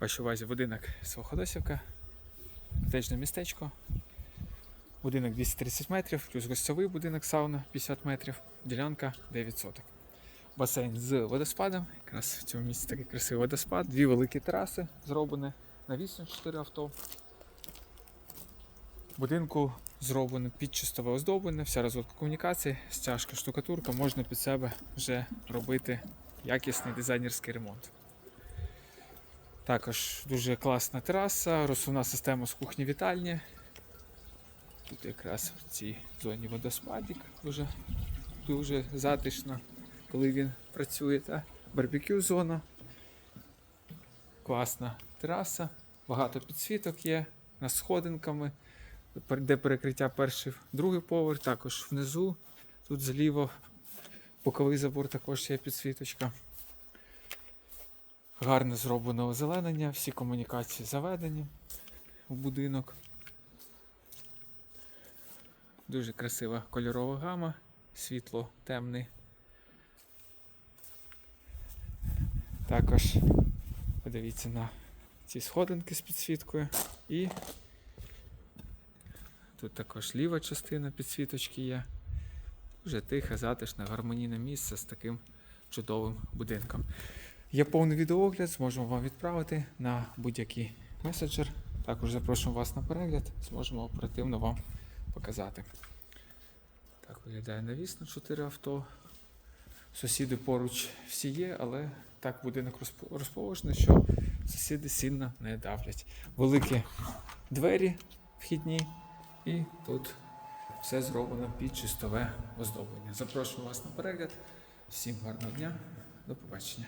Вашій увазі будинок Своходосівка, котеджне містечко. Будинок 230 метрів, плюс гостьовий будинок сауна 50 метрів, ділянка 9 соток. Басейн з водоспадом. Якраз в цьому місці такий красивий водоспад. Дві великі тераси зроблені. Навісно 4 авто. Будинку зроблено підчистове оздоблення, вся розводка комунікацій, стяжка, штукатурка, можна під себе вже робити якісний дизайнерський ремонт. Також дуже класна тераса, розсувна система з кухні вітальні. Тут якраз в цій зоні водоспадик дуже, дуже затишно, коли він працює. Та барбекю зона. Класна тераса, багато підсвіток є, на сходинками, де перекриття перший, другий поверх, також внизу. Тут зліво боковий забор також є підсвіточка. Гарне зроблено озеленення, всі комунікації заведені в будинок. Дуже красива кольорова гама, світло темний. Також подивіться на ці сходинки з підсвіткою. І тут також ліва частина підсвіточки є. Дуже тихе, затишне, гармонійне місце з таким чудовим будинком. Є повний відеоогляд, зможемо вам відправити на будь-який меседжер. Також запрошуємо вас на перегляд, зможемо оперативно вам показати. Так виглядає навісно 4 авто. Сусіди поруч всі є, але так будинок розположений, що сусіди сильно не давлять. Великі двері вхідні, і тут все зроблено під чистове оздоблення. Запрошую вас на перегляд. Всім гарного дня, до побачення.